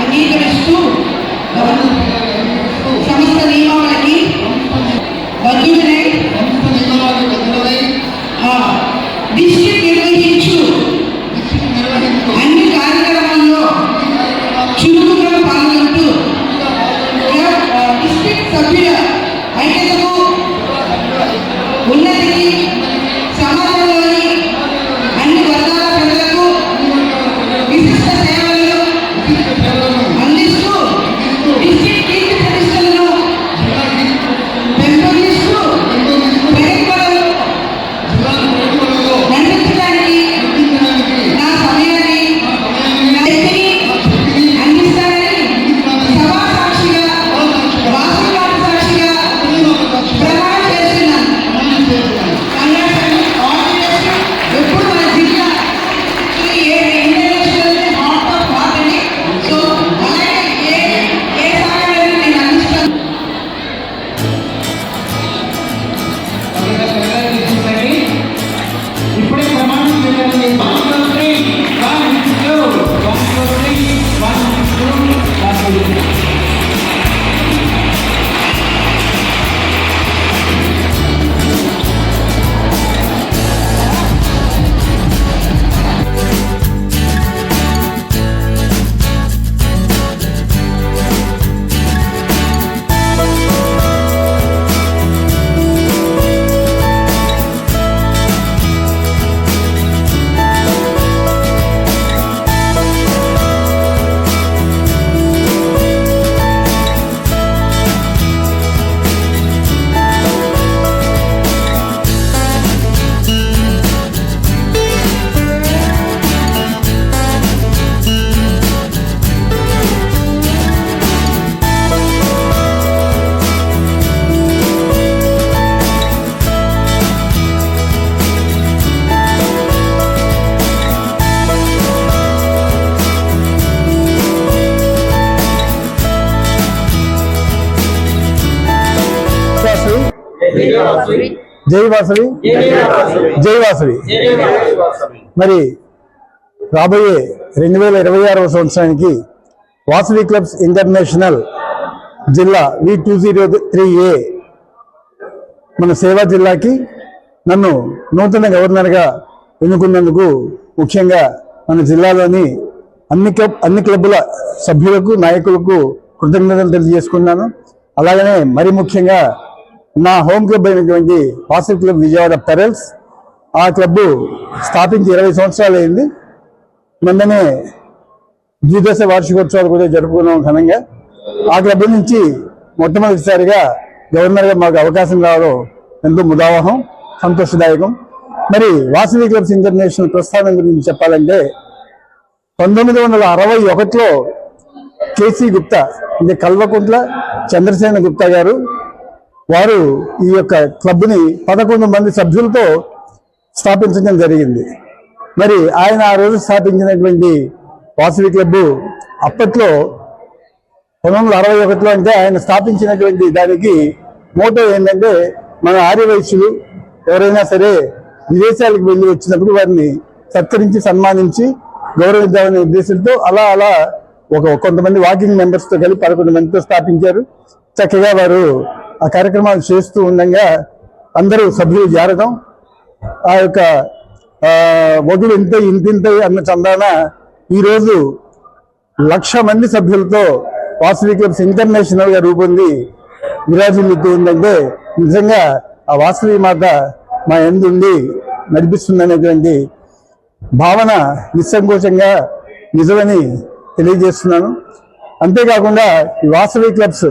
అంగీకరిస్తూ సమస్త నియమాలకి బద్దుడై దిశ జై వాసవి. జై వాసవి. మరి రాబోయే రెండు వేల ఇరవై ఆరవ సంవత్సరానికి వాసవి క్లబ్స్ ఇంటర్నేషనల్ జిల్లా V two zero three A మన సేవా జిల్లాకి నన్ను నూతన గవర్నర్గా ఎన్నుకున్నందుకు ముఖ్యంగా మన జిల్లాలోని అన్ని క్లబ్ అన్ని క్లబ్బుల సభ్యులకు నాయకులకు కృతజ్ఞతలు తెలియజేసుకున్నాను అలాగనే మరి ముఖ్యంగా నా హోమ్ క్లబ్ అయినటువంటి వాసవి క్లబ్ విజయవాడ పెరల్స్. ఆ క్లబ్ స్థాపించి ఇరవై సంవత్సరాలు అయింది. మొన్ననే ద్విదశ వార్షికోత్సవాలు కూడా జరుపుకున్నాం ఘనంగా. ఆ క్లబ్ నుంచి మొట్టమొదటిసారిగా గవర్నర్గా మాకు అవకాశం రావడం ఎంతో ముదావహం సంతోషదాయకం. మరి వాసవి క్లబ్స్ ఇంటర్నేషనల్ ప్రస్థానం గురించి చెప్పాలంటే పంతొమ్మిది వందల అరవై ఒకటిలో కేసీ గుప్తా అంటే కల్వకుంట్ల చంద్రసేన గుప్తా గారు వారు ఈ యొక్క క్లబ్ని పదకొండు మంది సభ్యులతో స్థాపించడం జరిగింది. మరి ఆయన ఆ రోజు స్థాపించినటువంటి వాసవి క్లబ్ అప్పట్లో పంతొమ్మిది వందల అరవై ఒకటిలో అంటే ఆయన స్థాపించినటువంటి దానికి మోటో ఏంటంటే మన ఆర్యవైశ్యులు ఎవరైనా సరే విదేశాలకు వెళ్ళి వచ్చినప్పుడు వారిని సత్కరించి సన్మానించి గౌరవిద్దామనే ఉద్దేశంతో అలా అలా ఒక కొంతమంది వాకింగ్ మెంబర్స్తో కలిపి పదకొండు మందితో స్థాపించారు. చక్కగా వారు ఆ కార్యక్రమాలు చేస్తూ ఉండగా అందరూ సభ్యులు చేరడం ఆ యొక్క వదులు ఇంత ఇంతింత అన్న చందాన ఈరోజు లక్ష మంది సభ్యులతో వాసవి క్లబ్స్ ఇంటర్నేషనల్గా రూపొంది విరాజిల్లుతూ ఉందంటే నిజంగా ఆ వాసవి మాత మా ఎందుండి నడిపిస్తుందనేటువంటి భావన నిస్సంకోచంగా నిజమని తెలియజేస్తున్నాను. అంతేకాకుండా ఈ వాసవి క్లబ్స్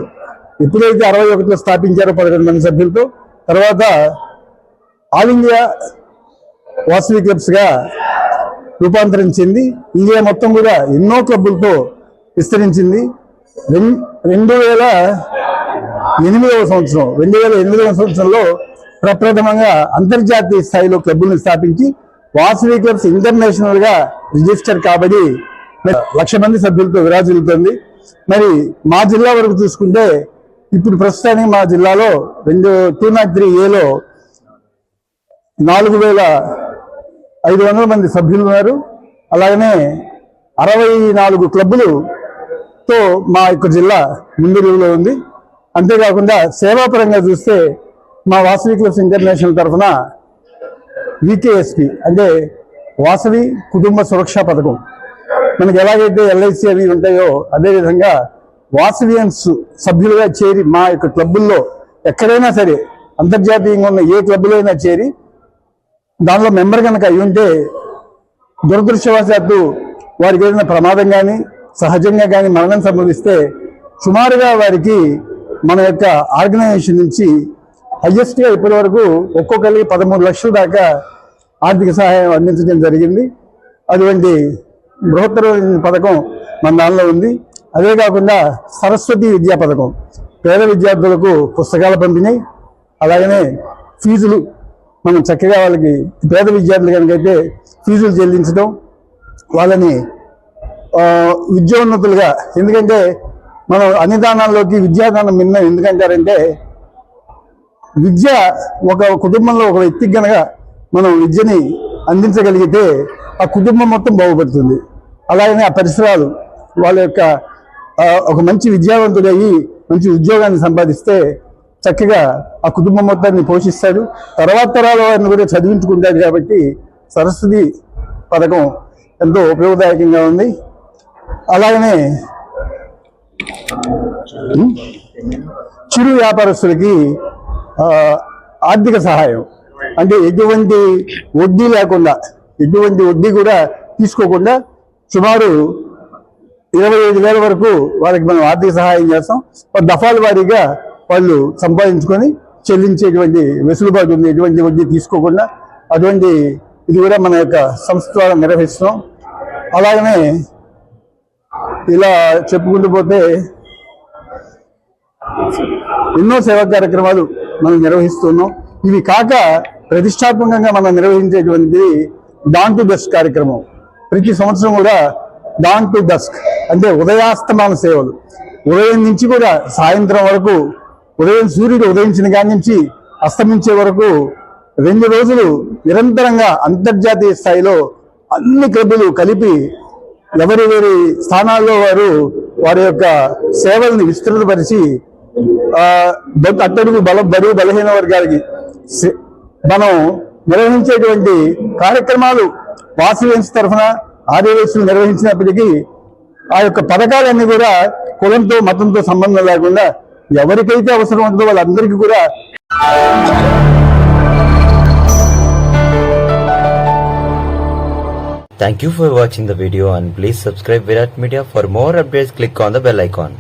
ఎప్పుడైతే అరవై ఒకటిలో స్థాపించారో పదకొండు మంది సభ్యులతో. తర్వాత ఆల్ ఇండియా వాసవి క్లబ్స్గా రూపాంతరించింది. రూపాంతరం చెంది ఇండియా మొత్తం కూడా ఎన్నో క్లబ్బులతో విస్తరించింది. రెండు వేల ఎనిమిదవ సంవత్సరం రెండు వేల ఎనిమిదవ సంవత్సరంలో ప్రప్రథమంగా అంతర్జాతీయ స్థాయిలో క్లబ్బులను స్థాపించి వాసవి క్లబ్స్ ఇంటర్నేషనల్గా రిజిస్టర్ కాబడి లక్ష మంది సభ్యులతో విరాజిల్లుతుంది. మరి మా జిల్లా వరకు చూసుకుంటే ఇప్పుడు ప్రస్తుతానికి మా జిల్లాలో రెండు టూ నాట్ త్రీ ఏలో నాలుగు వేల ఐదు వందల మంది సభ్యులు ఉన్నారు. అలాగనే అరవై నాలుగు క్లబ్బులుతో మా యొక్క జిల్లా ముందులో ఉంది. అంతేకాకుండా సేవాపరంగా చూస్తే మా వాసవి క్లబ్స్ ఇంటర్నేషనల్ తరఫున వికేఎస్పి అంటే వాసవి కుటుంబ సురక్షా పథకం. మనకి ఎలాగైతే ఎల్ఐసి అవి ఉంటాయో అదేవిధంగా వాసవియన్స్ సభ్యులుగా చేరి మా యొక్క క్లబ్బుల్లో ఎక్కడైనా సరే అంతర్జాతీయంగా ఉన్న ఏ క్లబ్లో అయినా చేరి దానిలో మెంబర్ కనుక అయి ఉంటే దురదృష్టవశాత్తు వారికి ఏదైనా ప్రమాదం కానీ సహజంగా కానీ మరణం సంభవిస్తే సుమారుగా వారికి మన యొక్క ఆర్గనైజేషన్ నుంచి హయ్యెస్ట్గా ఇప్పటి వరకు ఒక్కొక్కరికి పదమూడు లక్షల దాకా ఆర్థిక సహాయం అందించడం జరిగింది. అటువంటి బృహత్తర పథకం మన దానిలో ఉంది. అదే కాకుండా సరస్వతి విద్యా పథకం. పేద విద్యార్థులకు పుస్తకాల పంపిణీ అలాగనే ఫీజులు మనం చక్కగా వాళ్ళకి పేద విద్యార్థులు కనుకైతే ఫీజులు చెల్లించడం వాళ్ళని విద్యోన్నతులుగా ఎందుకంటే మనం అన్ని దానాల్లోకి విద్యాదానం మిన్న ఎందుకంటారంటే విద్య ఒక కుటుంబంలో ఒక వ్యక్తికి గనక మనం విద్యని అందించగలిగితే ఆ కుటుంబం మొత్తం బాగుపడుతుంది. అలాగనే ఆ పరిసరాలు వాళ్ళ యొక్క ఒక మంచి విద్యావంతుడయ్యి మంచి ఉద్యోగాన్ని సంపాదిస్తే చక్కగా ఆ కుటుంబం మొత్తాన్ని పోషిస్తాడు. తర్వాత తరాల వారిని కూడా చదివించుకుంటాడు కాబట్టి సరస్వతి పథకం ఎంతో ఉపయోగదాయకంగా ఉంది. అలాగనే చిరు వ్యాపారస్తులకి ఆర్థిక సహాయం. అంటే ఎటువంటి వడ్డీ లేకుండా ఎటువంటి వడ్డీ కూడా తీసుకోకుండా సుమారు ఇరవై ఐదు వేల వరకు వాళ్ళకి మనం ఆర్థిక సహాయం చేస్తాం. ఒక దఫాల వారీగా వాళ్ళు సంపాదించుకొని చెల్లించేటువంటి వెసులుబాటు ఉంది ఎటువంటి వడ్డీ తీసుకోకుండా అటువంటి ఇది కూడా మన యొక్క సంస్థ ద్వారా నిర్వహిస్తున్నాం. అలాగనే ఇలా చెప్పుకుంటూ పోతే ఎన్నో సేవా కార్యక్రమాలు మనం నిర్వహిస్తున్నాం. ఇవి కాక ప్రతిష్టాత్మకంగా మనం నిర్వహించేటువంటి డాన్ టు బెస్ట్ కార్యక్రమం. ప్రతి సంవత్సరం కూడా డాన్ టు డస్క్ అంటే ఉదయాస్తమాన సేవలు. ఉదయం నుంచి కూడా సాయంత్రం వరకు ఉదయం సూర్యుడు ఉదయించిన కాడి నుంచి అస్తమించే వరకు రెండు రోజులు నిరంతరంగా అంతర్జాతీయ స్థాయిలో అన్ని క్లబ్బులు కలిపి ఎవరి వేరి స్థానాల్లో వారు వారి యొక్క సేవల్ని విస్తృతపరిచి ఆ, అట్టడుగు బల బరువు బలహీన వర్గాలకి సే- మనం నిర్వహించేటువంటి కార్యక్రమాలు వాసవియన్స్ తరఫున ఆర్యవేసులు నిర్వహించినప్పటికీ ఆ యొక్క పథకాలన్నీ కూడా కులంతో మతంతో సంబంధం లేకుండా ఎవరికైతే అవసరం ఉందో వాళ్ళందరికీ కూడా Thank you for watching the video and please subscribe Virat Media for more updates click on the bell icon.